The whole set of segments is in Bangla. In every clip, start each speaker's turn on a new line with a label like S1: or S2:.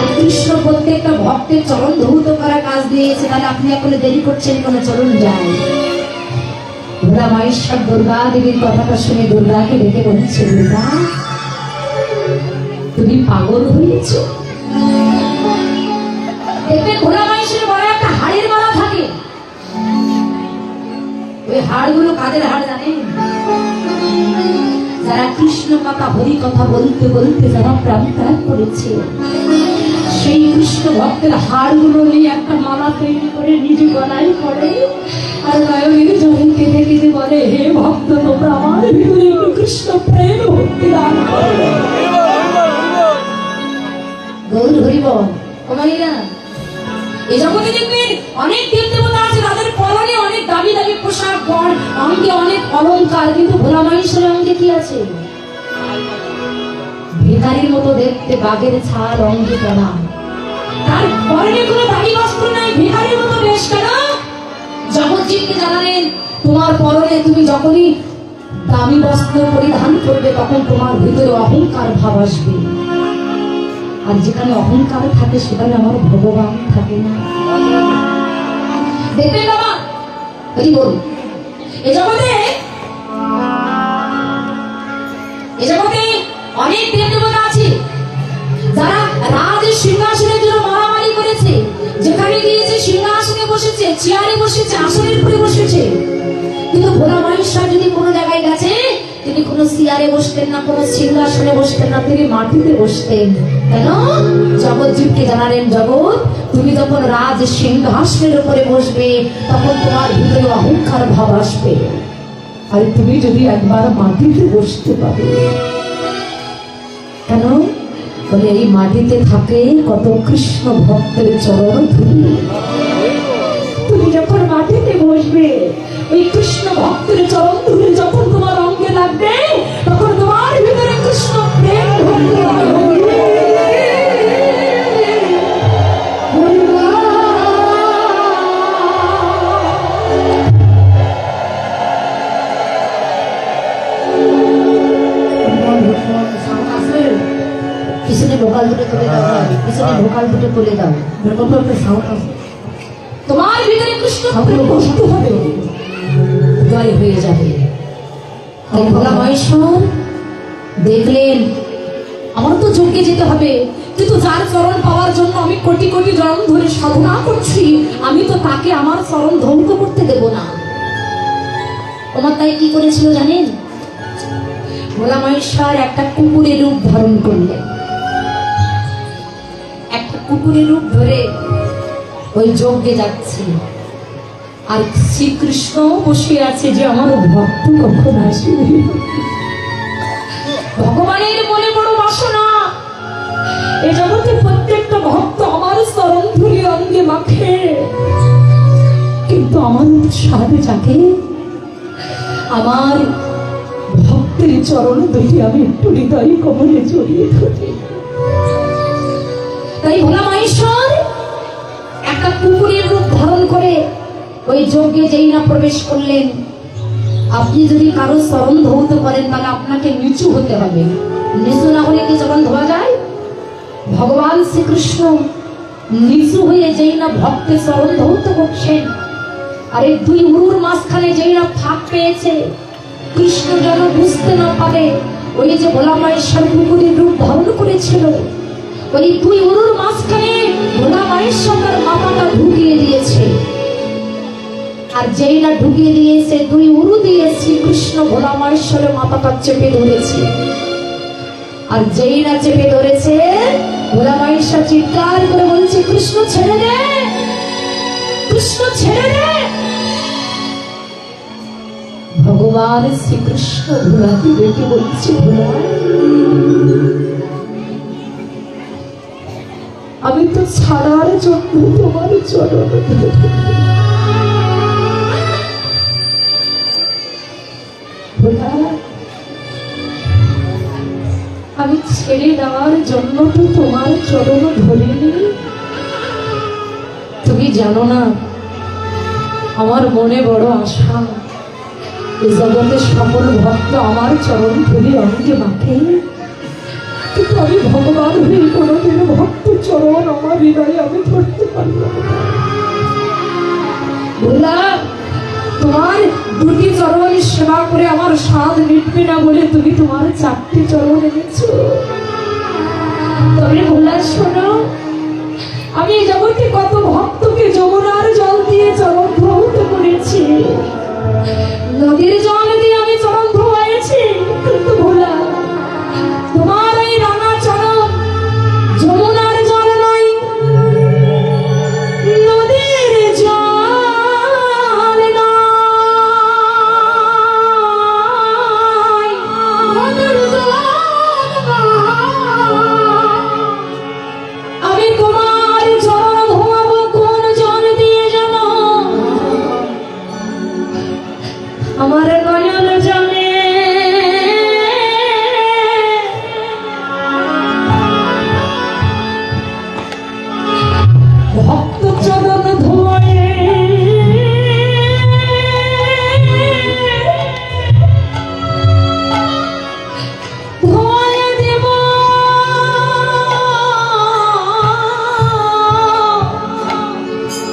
S1: আর কৃষ্ণ প্রত্যেকটা ভক্তের চরণ ধৌত করা কাজ দিয়েছে, তাহলে আপনি এখন দেরি করছেন কোন? চরণ যায় ভোলা মহেশ্বর, দুর্গা দেবীর কথাটা শুনে দুর্গাকে ডেকে বলছে, দুর্গা, তুমি পাগল হয়েছ? দেখবেন ভোলা মহেশ্বরের বড় একটা হাড়ের মালা থাকে। ওই হাড়গুলো কাদের হাড় জানেন? যারা কৃষ্ণ কথা, হরি কথা বলতে বলতে যারা প্রাণ ত্যাগ করেছে। সেই কৃষ্ণ ভক্তের হাড়গুলো নিয়ে একটা মালা তৈরি করে নিজে গলায় পড়ে আর নয়নের জলে কেঁদে কেঁদে বলে, হে ভক্ত, তোমরা আমার ভিতরে কৃষ্ণ প্রেম ভক্তি দান করো।" গৌর হরিব এই জগতে দেখবেন অনেক দেব দেবতা আছে, তাদের পরনে অনেক দামি দামি পোশাক পর অঙ্গে অনেক অলংকার, কিন্তু ভোলা মহেশ্বরের অঙ্গে কি আছে ভিখারির মতো দেখতে বাঘের ছাল, অঙ্গে পড়া তার পরনে কোনো দামি বস্ত্র নাই ভিখারির মতো বেশ কেন? জগৎজিৎকে জানালেন, তোমার পরনে তুমি যখনই দামি বস্ত্র পরিধান করবে, তখন তোমার ভিতরে অহংকার ভাব আসবে। আর যেখানে অহংকার থাকে, সেখানে আমার ভগবান থাকে না। দেখবেন বাবা? হরি বল এ জগতে এ জগতে অনেক দেব দেবতা আছে। যারা রাজ সিংহাসনের জন্য যেখানে গিয়েছে সিংহাসনে বসেছে, চেয়ারে বসেছে, আসনের উপরে বসেছে। কিন্তু ভোলা মহেশ্বর যদি কোনো জায়গায় গেছে, তিনি কোনো চেয়ারে বসতেন না, কোনো সিংহাসনে বসতেন না, তিনি মাটিতে বসতেন। কেন? জগৎজীবকে জানালেন, জগৎ, তুমি যখন রাজ সিংহাসনের উপরে বসবে, তখন তোমার ভিতরে অহংকার ভাব আসবে। আর তুমি যদি একবার মাটিতে বসতে পারো, কেন? বলে, এই মাটিতে থাকে কত কৃষ্ণ ভক্তের চরণ ধুলি। তুমি যখন মাটিতে বসবে, ওই কৃষ্ণ ভক্তের চরণ ধুলি যখন তোমার অঙ্গে লাগবে, তখন তোমার ভিতরে কৃষ্ণ প্রেম ভক্তি পিছনে হয়ে দেখলেন আমার তো যজ্ঞে যেতে হবে কিন্তু যার চরণ পাওয়ার জন্য আমি কোটি কোটি জন্ম ধরে সাধনা করছি আমি তো তাকে আমার চরণ ধ্বংস করতে দেব না তোমার তাই কি করেছিল জানেন ভোলা মহেশ্বর একটা কুকুরের রূপ ধারণ করলেন কুকুরের রূপ ধরে ওই যজ্ঞে যাচ্ছে। আর শ্রীকৃষ্ণ বসে আছে যে আমার ভক্ত কখন আসবে? ভগবানের মনে বড় বাসনা। এ জগতে প্রত্যেকটা ভক্ত আমার চরণ ধুলি অঙ্গে মাখে। কিন্তু আমার উৎসাহে যাকে আমার ভক্তের চরণ দুটি আমি একটু হৃদয় কমলে জড়িয়ে ধরি। তাই ভোলা মহেশ্বর, একটা কুকুরের রূপ ধারণ করে ওই যজ্ঞে যেই না প্রবেশ করলেন, আপনি যদি কারও চরণ ধৌত করেন তাহলে আপনাকে নিচু হতে হবে। নিচু না হলে কি চরণ ধোয়া যায়? ভগবান শ্রীকৃষ্ণ নিচু হয়ে যেই না ভক্তের চরণ ধৌত করছেন আর এই দুই উরুর মাঝখানে যেই না ফাঁক পেয়েছে, কৃষ্ণ যেন বুঝতে না পারে, ওই যে ভোলা মায়েশ্বর কুকুরের রূপ ধারণ করেছিল ওই দুই উরুর মাঝখানে ভোলা মায়েশ্বর তার মাথাটা ঢুকিয়ে দিয়েছে। আর যেই না ঢুকিয়ে দিয়েছে দুই উরু দিয়ে শ্রীকৃষ্ণ ভোলা মায়েশ্বরের মাথাটা চেপে ধরেছে। আর যেই না চেপে ধরেছে, ভোলা মায়েশ্বর চিৎকার করে বলছে, কৃষ্ণ, ছেড়ে দে! কৃষ্ণ, ছেড়ে দে! ভগবান শ্রীকৃষ্ণ ভোলাকে ডেকে বলছে, ভোলা আমি তো ছাড়ার জন্য তোমার চরণ আমি ছেড়ে দেওয়ার জন্য তো তোমার চরণ ধরিনি। তুমি জানো না, আমার মনে বড় আশা। এই জগতের সকল ভক্ত আমার চরণ ধরে অঙ্গে মাখে। কিন্তু আমি ভগবান হয়ে কোনোদিন ভক্ত চরণ আমার হৃদয়ে আমি ধরতে না। বললাম তোমার দুটি চরণ সেবা করে আমার স্বাদ মিটবে না বলে তুমি তোমার চারটি চরণ এনেছো তবে বললাম শোনো, আমি এই জগতে কত ভক্তকে যমুনার জল দিয়ে চরণ ধৌত করেছি নদীর জল দিয়ে আমি চরণ ধোয়াইছি, কিন্তু ভোলা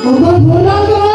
S1: ওগো ভোলা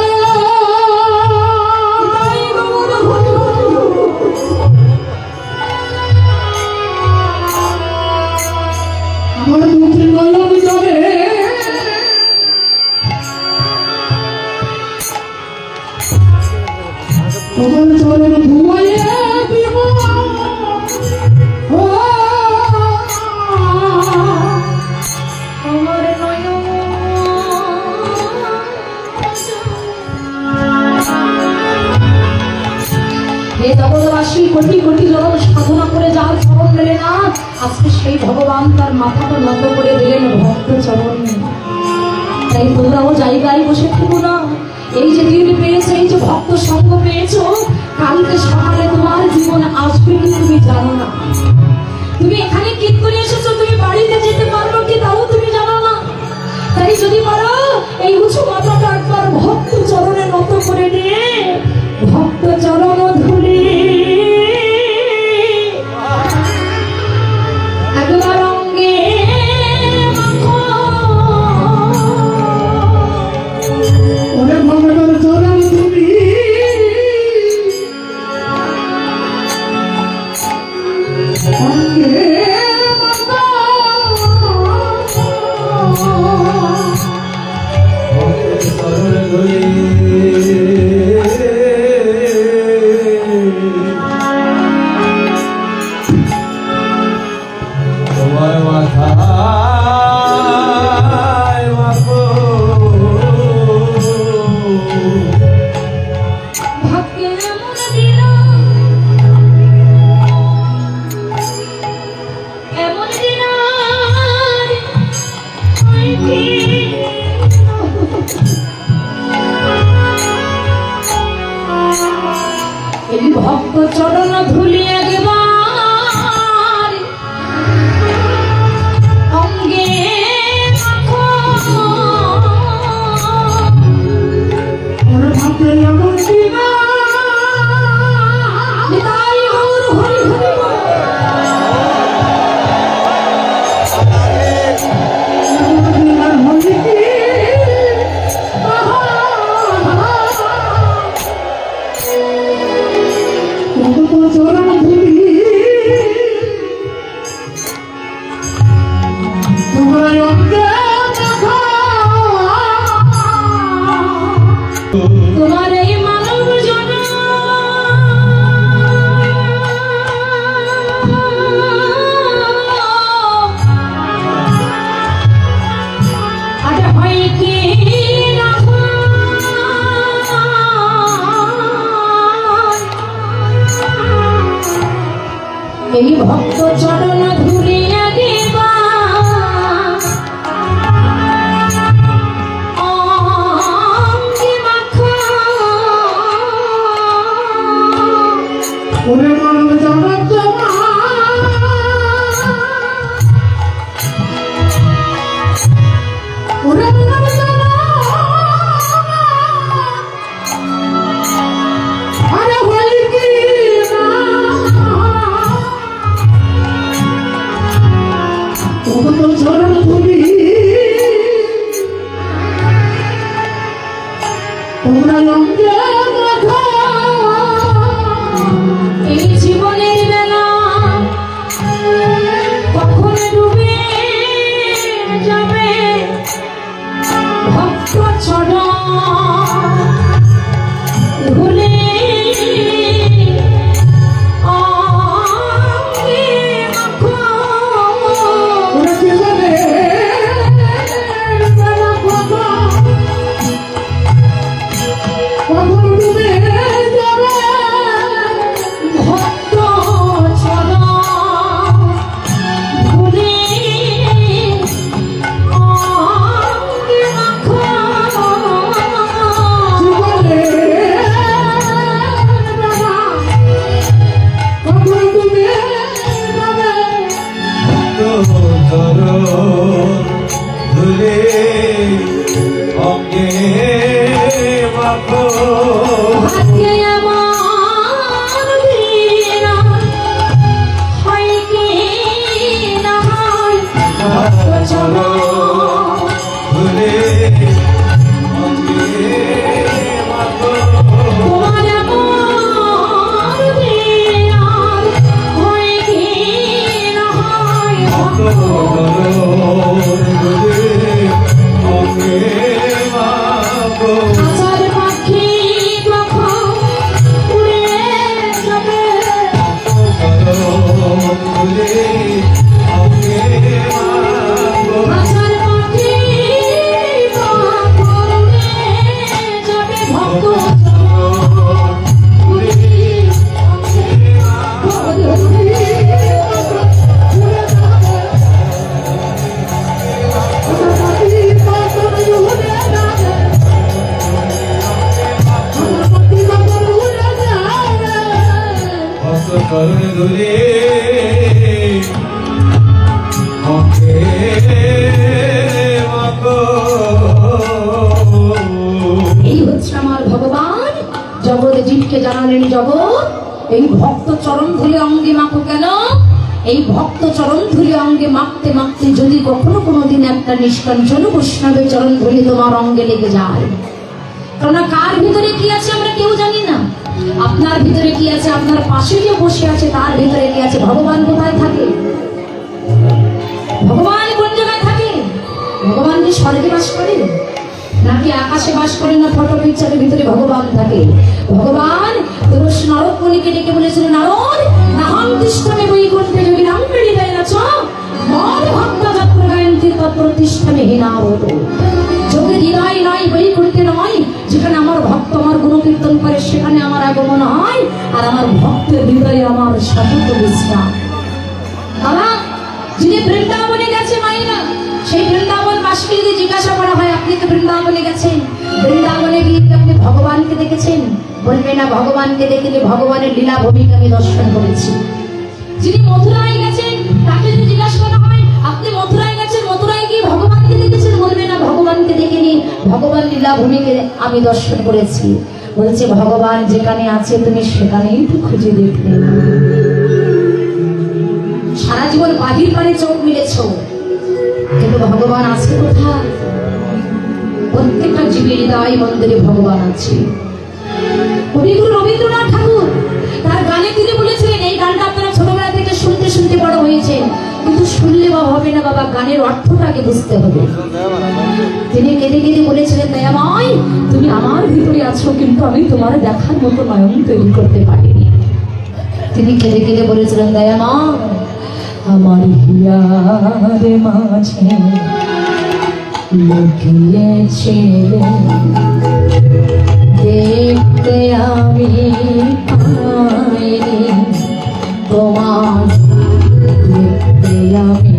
S1: হে জগৎবাসী, কোটি কোটি জন সাধনা করে যার চরণ মেলে না, আজকে সেই ভগবান তার মাথাটা নত করে দিলেন ভক্ত চরণ। তাই জায়গায় বসে থেকো এই যে দিন পেয়েছ, এই যে ভক্ত সঙ্গ পেয়েছ, কালকে সকালে তোমার জীবন আসবে কি তুমি জানো না। তুমি এখানে কীর্তনে এসেছ, তুমি বাড়িতে যেতে পারবে কি তাও তুমি জানো না। তাই যদি পারো, এই উঁচু মাথাটা একবার ভক্ত চরণে নত করে নিয়ে ভক্ত চরণ ধুলি এই ভক্ত চরণ ধুলে অঙ্গে মাখতে মাখতে যদি কখনো কোনোদিন একটা নিষ্কাঞ্চন বৈষ্ণবের চরণ ধুলে তোমার অঙ্গে লেগে যায়। কেননা কার ভিতরে কি আছে আমরা কেউ জানি না। আপনার ভিতরে কি আছে? আপনার পাশে যে বসে আছে, তার ভিতরে কি আছে? ভগবান কোথায় থাকে? ভগবান কোন জায়গায় থাকে? ভগবান কি স্বর্গে বাস করে? নাকি আকাশে বাস করে না ফটো পিকচারের ভিতরে ভগবান থাকে? ভগবান তুরস নারদ মুনিকে ডেকে বলেছিল, নারদ, নাহং তিষ্ঠমে বৈকুণ্ঠে যোগী নাম পেড়ি দেয় না চ ভক্ত যত্র গায়ন্তি তত্র তিষ্ঠমে হীনাবত যোগে হৃদয় নয় যেখানে আমার ভক্ত আমার গুণকীর্তন করে, সেখানে আমার আগমন হয়, আর আমার ভক্তের আমার গেছে মাইনা সেই বৃন্দাবন বাসকে যদি জিজ্ঞাসা বৃন্দাবনে গেছেন। বৃন্দাবনে গিয়ে আপনি ভগবানকে দেখেছেন বলবে না, ভগবানকে দেখিনি ভগবানের লীলা ভূমিকা আমি দর্শন করেছি। যিনি মথুরায় গেছেন, তাকে যদি জিজ্ঞাসা করা হয়, আপনি মথুরায় গেছেন, মথুরায় গিয়ে ভগবানকে দেখেছেন বলবে না, ভগবানকে দেখিনি ভগবান লীলা ভূমিকে আমি দর্শন করেছি। বলছে, ভগবান যেখানে আছে, তুমি সেখানেই তো খুঁজে দেখলে সারা জীবন বাহির পানে চোখ মিলেছ। কিন্তু ভগবান আছে কোথায়? প্রত্যেকটা জীবের হৃদয় মন্দিরে ভগবান আছে। কবিগুরু রবীন্দ্রনাথ ঠাকুর, তার গানে তিনি বলেছিলেন, এই গানটা আপনারা ছোটবেলা থেকে শুনতে শুনতে বড় হয়েছেন, কিন্তু শুনলে বা হবে না বাবা, গানের অর্থটাকে বুঝতে হবে। তিনি কেঁদে কেঁদে বলেছিলেন, দয়াময়, তুমি আমার ভিতরে আছো, কিন্তু আমি তোমার দেখার মতো নয়ন তৈরি করতে পারিনি। তিনি কেঁদে কেঁদে বলেছিলেন দয়ামা আমার হিয়ার মাঝে লুকিয়েছে দেখতে আমি পাইনি তোমার দেখতে আমি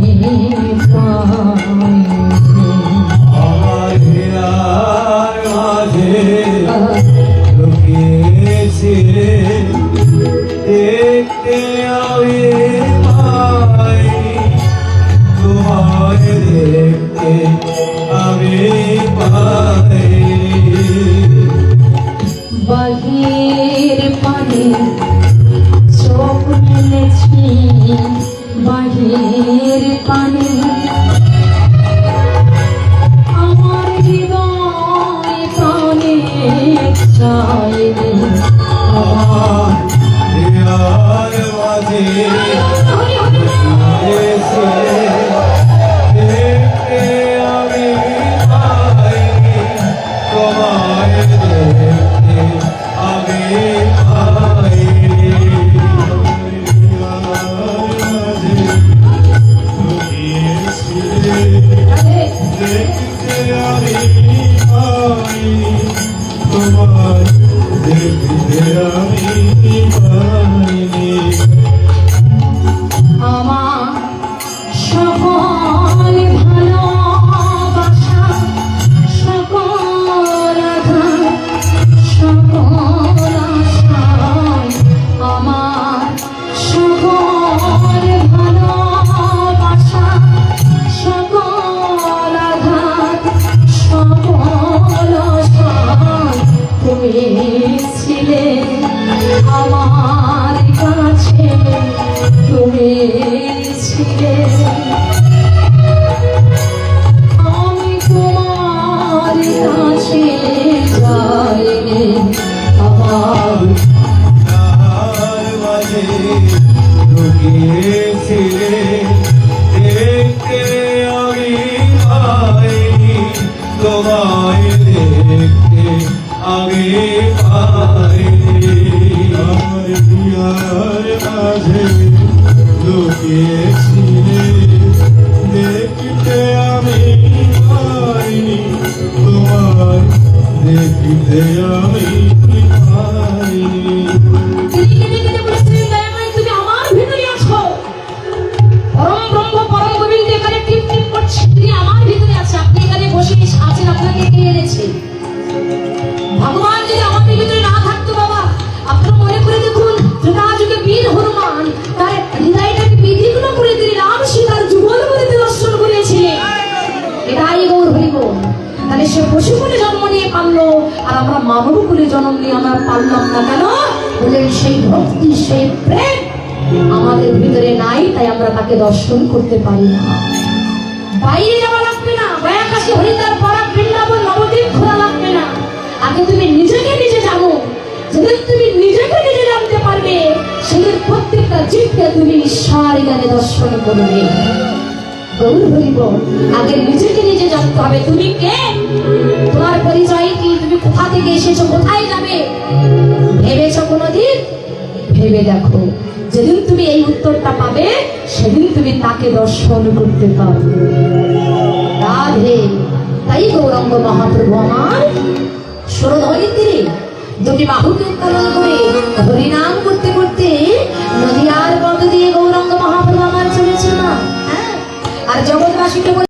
S2: তোমায় দেখতে আমি পাইনি
S3: আমার হিয়ার মাঝে লুকিয়েছিলে আমি তোমার দেখতে আমি
S1: পারলাম না কেন? বলেন সেই ভক্তি, সেই প্রেম আমাদের ভিতরে নাই, তাই আমরা তাকে দর্শন করতে পারি না। বাইরে যাওয়া লাগবে না বয়াকাশি হরিদ্বার পরাগ বৃন্দাবন নবদ্বীপ ঘোরা লাগবে না। আগে তুমি নিজেকে নিজে জানো, যেদিন তুমি নিজেকে নিজে জানতে পারবে, সেদিন প্রত্যেকটা জীবকে তুমি ঈশ্বর জ্ঞানে দর্শন করবে। গৌর আগে নিজেকে নিজে জানতে হবে, তুমি কে? তোমার পরিচয় কি? তুমি কোথা থেকে এসেছ? কোথায় যাবে? ভেবেছো কোনোদিন? ভেবে দেখো, যেদিন তুমি এই উত্তরটা পাবে, সেদিন তুমি তাকে দর্শন করতে পারবে। রাধে, তাই গৌরঙ্গ মহাপ্রভু আমার সুরধরিত্রী দুটি বাহুকে উত্তোলন করে হরিনাম করতে করতে জগৎবাসীকে